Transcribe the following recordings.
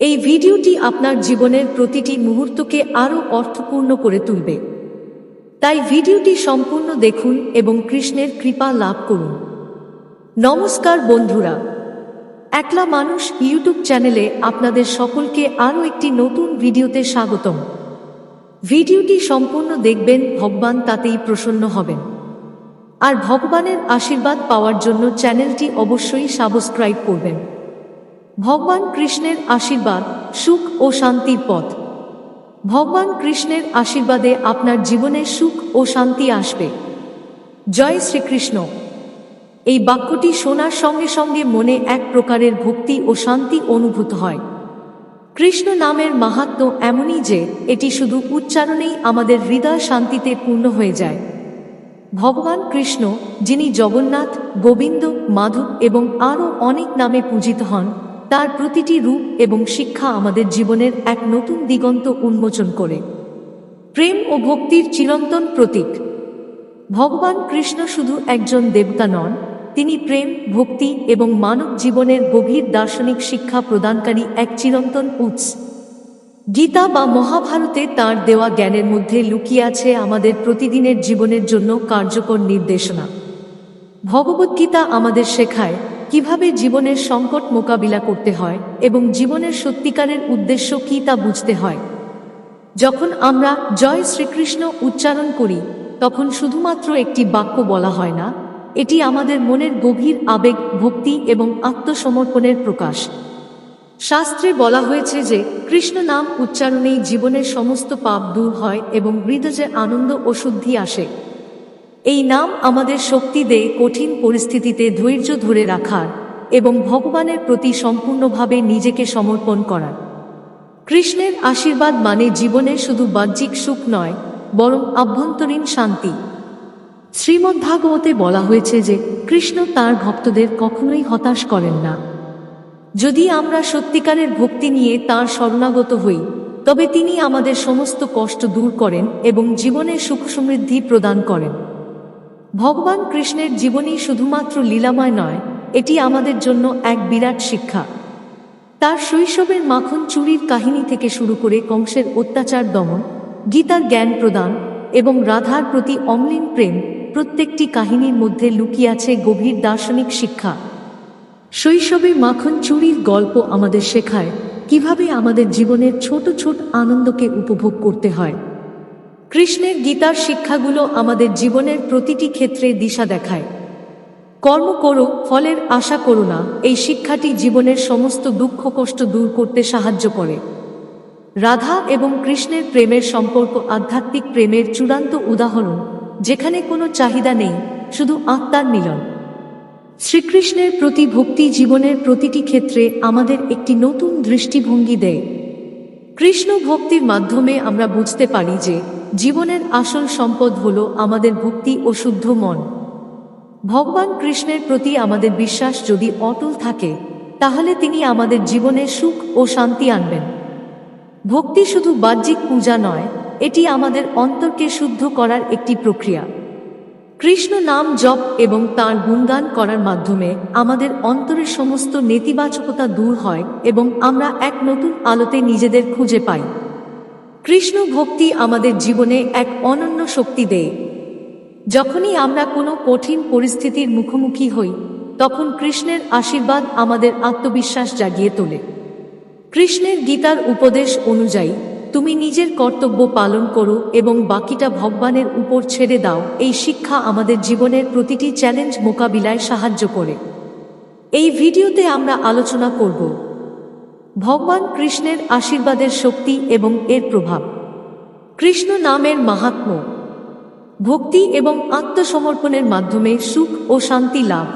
এই ভিডিওটি আপনার জীবনের প্রতিটি মুহূর্তকে আরও অর্থপূর্ণ করে তুলবে। তাই ভিডিওটি সম্পূর্ণ দেখুন এবং কৃষ্ণের কৃপা লাভ করুন। নমস্কার বন্ধুরা। একলা মানুষ ইউটিউব চ্যানেলে আপনাদের সকলকে আরও একটি নতুন ভিডিওতে স্বাগতম। ভিডিওটি সম্পূর্ণ দেখবেন, ভগবান তাতেই প্রসন্ন হবেন। আর ভগবানের আশীর্বাদ পাওয়ার জন্য চ্যানেলটি অবশ্যই সাবস্ক্রাইব করবেন। ভগবান কৃষ্ণের আশীর্বাদ, সুখ ও শান্তির পথ। ভগবান কৃষ্ণের আশীর্বাদে আপনার জীবনে সুখ ও শান্তি আসবে। জয় শ্রীকৃষ্ণ। এই বাক্যটি শোনার সঙ্গে সঙ্গে মনে এক প্রকারের ভক্তি ও শান্তি অনুভূত হয়। কৃষ্ণ নামের মাহাত্ম এমনই যে, এটি শুধু উচ্চারণেই আমাদের হৃদয় শান্তিতে পূর্ণ হয়ে যায়। ভগবান কৃষ্ণ, যিনি জগন্নাথ, গোবিন্দ, মাধব এবং আরও অনেক নামে পূজিত হন তার প্রতিটি রূপ এবং শিক্ষা আমাদের জীবনের এক নতুন দিগন্ত উন্মোচন করে। প্রেম ও ভক্তির চিরন্তন প্রতীক। ভগবান কৃষ্ণ শুধু একজন দেবতা নন, তিনি প্রেম, ভক্তি এবং মানব জীবনের গভীর দার্শনিক শিক্ষা প্রদানকারী এক চিরন্তন উৎস। গীতা বা মহাভারতে তার দেওয়া জ্ঞানের মধ্যে লুকিয়ে আছে আমাদের প্রতিদিনের জীবনের জন্য কার্যকর নির্দেশনা। ভগবদ্গীতা আমাদের শেখায় কীভাবে জীবনের সংকট মোকাবিলা করতে হয় এবং জীবনের সত্যিকারের উদ্দেশ্য কী তা বুঝতে হয়। যখন আমরা জয় শ্রীকৃষ্ণ উচ্চারণ করি, তখন শুধুমাত্র একটি বাক্য বলা হয় না, এটি আমাদের মনের গভীর আবেগ, ভক্তি এবং আত্মসমর্পণের প্রকাশ। শাস্ত্রে বলা হয়েছে যে, কৃষ্ণ নাম উচ্চারণেই জীবনের সমস্ত পাপ দূর হয় এবং হৃদয়ে আনন্দ ও শুদ্ধি আসে। এই নাম আমাদের শক্তি দেয় কঠিন পরিস্থিতিতে ধৈর্য ধরে রাখার এবং ভগবানের প্রতি সম্পূর্ণভাবে নিজেকে সমর্পণ করার। কৃষ্ণের আশীর্বাদ মানে জীবনে শুধু বাহ্যিক সুখ নয়, বরং আভ্যন্তরীণ শান্তি। শ্রীমদ্ভাগবতে বলা হয়েছে যে কৃষ্ণ তার ভক্তদের কখনোই হতাশ করেন না। যদি আমরা সত্যিকারের ভক্তি নিয়ে তার শরণাগত হই, তবে তিনি আমাদের সমস্ত কষ্ট দূর করেন এবং জীবনে সুখ সমৃদ্ধি প্রদান করেন। ভগবান কৃষ্ণের জীবনী শুধুমাত্র লীলাময় নয়, এটি আমাদের জন্য এক বিরাট শিক্ষা। তার শৈশবের মাখন চুরির কাহিনী থেকে শুরু করে কংসের অত্যাচার দমন, গীতার জ্ঞান প্রদান এবং রাধার প্রতি অমলিন প্রেম প্রত্যেকটি কাহিনীর মধ্যে লুকিয়ে আছে গভীর দার্শনিক শিক্ষা। শৈশবে মাখন চুরির গল্প আমাদের শেখায় কীভাবে আমাদের জীবনের ছোট ছোট আনন্দকে উপভোগ করতে হয়। কৃষ্ণের গীতার শিক্ষাগুলো আমাদের জীবনের প্রতিটি ক্ষেত্রে দিশা দেখায়। কর্ম করো, ফলের আশা করো না, এই শিক্ষাটি জীবনের সমস্ত দুঃখ কষ্ট দূর করতে সাহায্য করে। রাধা এবং কৃষ্ণের প্রেমের সম্পর্ক আধ্যাত্মিক প্রেমের চূড়ান্ত উদাহরণ, যেখানে কোনো চাহিদা নেই, শুধু আত্মার মিলন। শ্রীকৃষ্ণের প্রতি ভক্তি জীবনের প্রতিটি ক্ষেত্রে আমাদের একটি নতুন দৃষ্টিভঙ্গি দেয়। কৃষ্ণ ভক্তির মাধ্যমে আমরা বুঝতে পারি যে জীবনের আসল সম্পদ হল আমাদের ভক্তি ও শুদ্ধ মন। ভগবান কৃষ্ণের প্রতি আমাদের বিশ্বাস যদি অটল থাকে, তাহলে তিনি আমাদের জীবনে সুখ ও শান্তি আনবেন। ভক্তি শুধু বাহ্যিক পূজা নয়, এটি আমাদের অন্তরকে শুদ্ধ করার একটি প্রক্রিয়া। কৃষ্ণ নাম জপ এবং তার গুণগান করার মাধ্যমে আমাদের অন্তরের সমস্ত নেতিবাচকতা দূর হয় এবং আমরা এক নতুন আলোতে নিজেদের খুঁজে পাই। কৃষ্ণ ভক্তি আমাদের জীবনে এক অনন্য শক্তি দেয়। যখনই আমরা কোনো কঠিন পরিস্থিতির মুখোমুখি হই, তখন কৃষ্ণের আশীর্বাদ আমাদের আত্মবিশ্বাস জাগিয়ে তোলে। কৃষ্ণের গীতার উপদেশ অনুযায়ী, তুমি নিজের কর্তব্য পালন করো এবং বাকিটা ভগবানের উপর ছেড়ে দাও, এই শিক্ষা আমাদের জীবনের প্রতিটি চ্যালেঞ্জ মোকাবিলায় সাহায্য করে। এই ভিডিওতে আমরা আলোচনা করব ভগবান কৃষ্ণের আশীর্বাদের শক্তি এবং এর প্রভাব। কৃষ্ণ নামের মাহাত্ম ভক্তি এবং আত্মসমর্পণের মাধ্যমে সুখ ও শান্তি লাভ।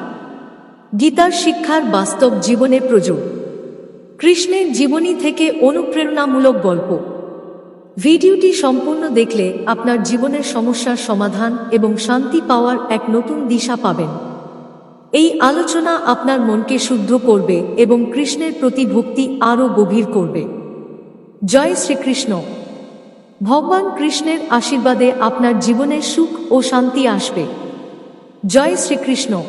গীতার শিক্ষার বাস্তব জীবনে প্রযোগ কৃষ্ণের জীবনী থেকে অনুপ্রেরণামূলক গল্প। ভিডিওটি সম্পূর্ণ দেখলে আপনার জীবনের সমস্যার সমাধান এবং শান্তি পাওয়ার এক নতুন দিশা পাবেন। এই আলোচনা আপনার মনকে শুদ্ধ করবে এবং কৃষ্ণের প্রতি ভক্তি আরও গভীর করবে। জয় শ্রীকৃষ্ণ। ভগবান কৃষ্ণের আশীর্বাদে আপনার জীবনে সুখ ও শান্তি আসবে। জয় শ্রীকৃষ্ণ।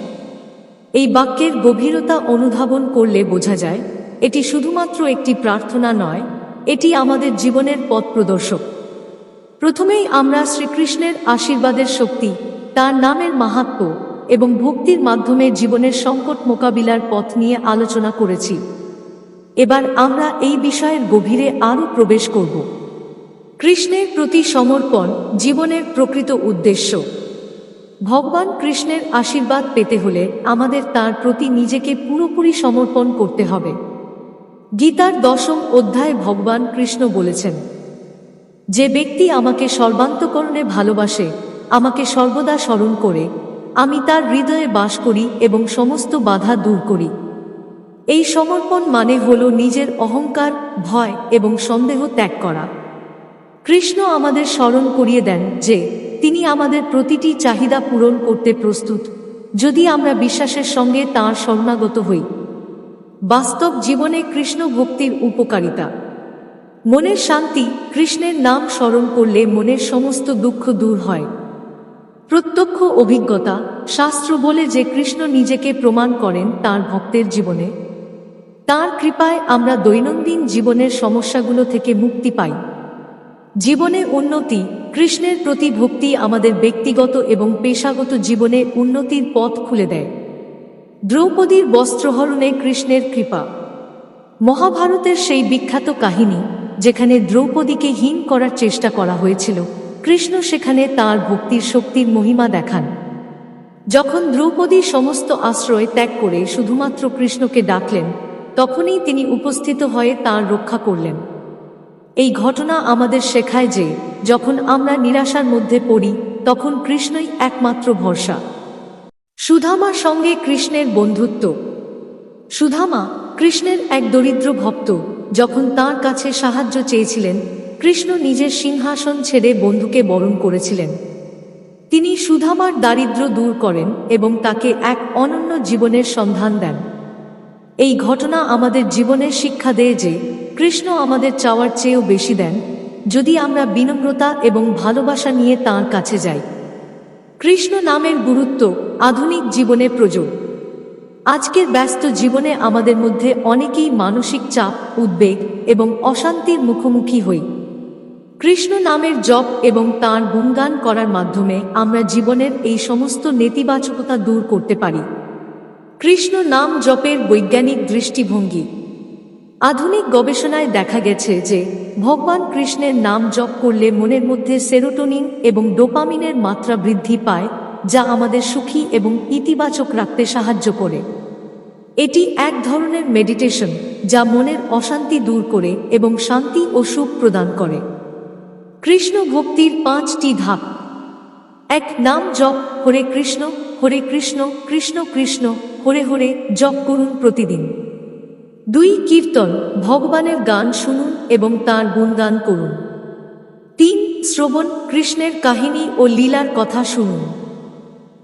এই বাক্যের গভীরতা অনুধাবন করলে বোঝা যায়, এটি শুধুমাত্র একটি প্রার্থনা নয়, এটি আমাদের জীবনের পথ প্রদর্শক। প্রথমেই আমরা শ্রীকৃষ্ণের আশীর্বাদের শক্তি, তার নামের মাহাত্ম্য এবং ভক্তির মাধ্যমে জীবনের সংকট মোকাবিলার পথ নিয়ে আলোচনা করেছি। এবার আমরা এই বিষয়ের গভীরে আরও প্রবেশ করব। কৃষ্ণের প্রতি সমর্পণ জীবনের প্রকৃত উদ্দেশ্য। ভগবান কৃষ্ণের আশীর্বাদ পেতে হলে আমাদের তার প্রতি নিজেকে পুরোপুরি সমর্পণ করতে হবে। গীতার দশম অধ্যায়ে ভগবান কৃষ্ণ বলেছেন, যে ব্যক্তি আমাকে সর্বান্তকরণে ভালোবাসে, আমাকে সর্বদা স্মরণ করে আমি তার হৃদয়ে বাস করি এবং সমস্ত বাধা দূর করি। এই সমর্পণ মানে হল নিজের অহংকার, ভয় এবং সন্দেহ ত্যাগ করা। কৃষ্ণ আমাদের স্মরণ করিয়ে দেন যে, তিনি আমাদের প্রতিটি চাহিদা পূরণ করতে প্রস্তুত, যদি আমরা বিশ্বাসের সঙ্গে তাঁর শরণাগত হই। বাস্তব জীবনে কৃষ্ণ ভক্তির উপকারিতা। মনের শান্তি কৃষ্ণের নাম স্মরণ করলে মনের সমস্ত দুঃখ দূর হয়। প্রত্যক্ষ অভিজ্ঞতা শাস্ত্র বলে যে কৃষ্ণ নিজেকে প্রমাণ করেন তার ভক্তের জীবনে, তার কৃপায় আমরা দৈনন্দিন জীবনের সমস্যাগুলো থেকে মুক্তি পাই। জীবনে উন্নতি, কৃষ্ণের প্রতি ভক্তি আমাদের ব্যক্তিগত এবং পেশাগত জীবনে উন্নতির পথ খুলে দেয়। দ্রৌপদীর বস্ত্রহরণে কৃষ্ণের কৃপা। মহাভারতের সেই বিখ্যাত কাহিনী, যেখানে দ্রৌপদীকে হীন করার চেষ্টা করা হয়েছিল কৃষ্ণ সেখানে তার ভক্তির শক্তির মহিমা দেখান। যখন দ্রৌপদী সমস্ত আশ্রয় ত্যাগ করে শুধুমাত্র কৃষ্ণকে ডাকলেন, তখনই তিনি উপস্থিত হয়ে তার রক্ষা করলেন। এই ঘটনা আমাদের শেখায় যে, যখন আমরা নিরাশার মধ্যে পড়ি, তখন কৃষ্ণই একমাত্র ভরসা। সুধামার সঙ্গে কৃষ্ণের বন্ধুত্ব। সুধামা কৃষ্ণের এক দরিদ্র ভক্ত, যখন তার কাছে সাহায্য চেয়েছিলেন কৃষ্ণ নিজের সিংহাসন ছেড়ে বন্ধুকে বরণ করেছিলেন। তিনি সুধামার দারিদ্র্য দূর করেন এবং তাকে এক অনন্য জীবনের সন্ধান দেন। এই ঘটনা আমাদের জীবনের শিক্ষা দেয় যে, কৃষ্ণ আমাদের চাওয়ার চেয়েও বেশি দেন, যদি আমরা বিনম্রতা এবং ভালোবাসা নিয়ে তাঁর কাছে যাই। কৃষ্ণ নামের গুরুত্ব আধুনিক জীবনে প্রযোগ আজকের ব্যস্ত জীবনে আমাদের মধ্যে অনেকেই মানসিক চাপ, উদ্বেগ এবং অশান্তির মুখোমুখি হই। কৃষ্ণ নামের জপ এবং তাঁর গুণগান করার মাধ্যমে আমরা জীবনের এই সমস্ত নেতিবাচকতা দূর করতে পারি। কৃষ্ণ নাম জপের বৈজ্ঞানিক দৃষ্টিভঙ্গি। আধুনিক গবেষণায় দেখা গেছে যে, ভগবান কৃষ্ণের নাম জপ করলে মনের মধ্যে সেরোটোনিন এবং ডোপামিনের মাত্রা বৃদ্ধি পায়, যা আমাদের সুখী এবং ইতিবাচক রাখতে সাহায্য করে। এটি এক ধরনের মেডিটেশন, যা মনের অশান্তি দূর করে এবং শান্তি ও সুখ প্রদান করে। কৃষ্ণ ভক্তির পাঁচটি ধাপ। এক, নাম জপ, হরে কৃষ্ণ হরে কৃষ্ণ কৃষ্ণ কৃষ্ণ, হরে হরে জপ করুন প্রতিদিন। দুই, কীর্তন, ভগবানের গান শুনুন এবং তার গুণগান করুন। তিন, শ্রবণ, কৃষ্ণের কাহিনী ও লীলার কথা শুনুন।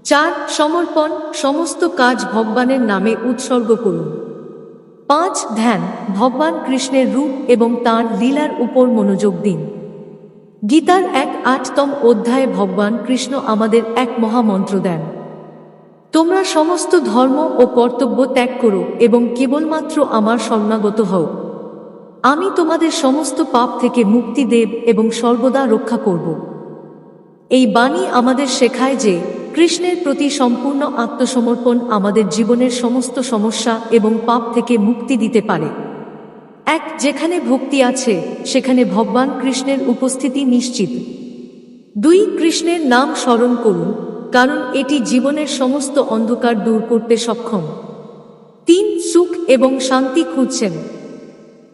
চার, সমর্পণ, সমস্ত কাজ ভগবানের নামে উৎসর্গ করুন। পাঁচ, ধ্যান, ভগবান কৃষ্ণের রূপ এবং তাঁর লীলার উপর মনোযোগ দিন। গীতার এক আটতম অধ্যায়ে ভগবান কৃষ্ণ আমাদের এক মহামন্ত্র দেন। তোমরা সমস্ত ধর্ম ও কর্তব্য ত্যাগ করো এবং কেবলমাত্র আমার শরণাগত হও। আমি তোমাদের সমস্ত পাপ থেকে মুক্তি দেব এবং সর্বদা রক্ষা করব। এই বাণী আমাদের শেখায় যে কৃষ্ণের প্রতি সম্পূর্ণ আত্মসমর্পণ আমাদের জীবনের সমস্ত সমস্যা এবং পাপ থেকে মুক্তি দিতে পারে। এক, যেখানে ভক্তি আছে, সেখানে ভগবান কৃষ্ণের উপস্থিতি নিশ্চিত। দুই, কৃষ্ণের নাম স্মরণ করুন, কারণ এটি জীবনের সমস্ত অন্ধকার দূর করতে সক্ষম। তিন, সুখ এবং শান্তি খুঁজছেন।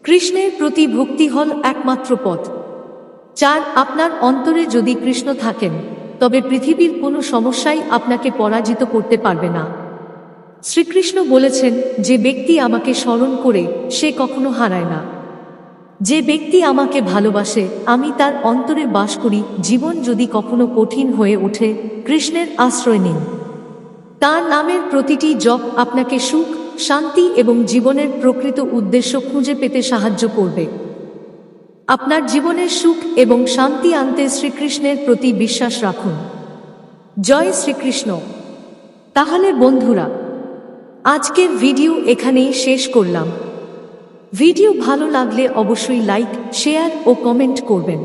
কৃষ্ণের প্রতি ভক্তি হল একমাত্র পথ। চার, আপনার অন্তরে যদি কৃষ্ণ থাকেন, তবে পৃথিবীর কোনো সমস্যাই আপনাকে পরাজিত করতে পারবে না। শ্রীকৃষ্ণ বলেছেন, যে ব্যক্তি আমাকে স্মরণ করে, সে কখনো হারায় না। যে ব্যক্তি আমাকে ভালোবাসে, আমি তার অন্তরে বাস করি, জীবন যদি কখনো কঠিন হয়ে ওঠে, কৃষ্ণের আশ্রয় নিন। তার নামের প্রতিটি জপ আপনাকে সুখ, শান্তি এবং জীবনের প্রকৃত উদ্দেশ্য খুঁজে পেতে সাহায্য করবে। আপনার জীবনের সুখ এবং শান্তি আনতে শ্রীকৃষ্ণের প্রতি বিশ্বাস রাখুন। জয় শ্রীকৃষ্ণ। তাহলে বন্ধুরা আজকের ভিডিও এখানেই শেষ করলাম। ভিডিও ভালো লাগলে অবশ্যই লাইক, শেয়ার ও কমেন্ট করবেন।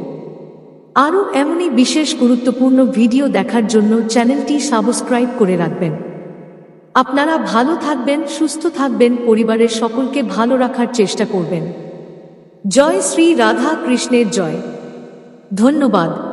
আরও এমনই বিশেষ গুরুত্বপূর্ণ ভিডিও দেখার জন্য চ্যানেলটি সাবস্ক্রাইব করে রাখবেন। আপনারা ভালো থাকবেন, সুস্থ থাকবেন, পরিবারের সকলকে ভালো রাখার চেষ্টা করবেন। জয় শ্রী রাধা কৃষ্ণের জয়। ধন্যবাদ।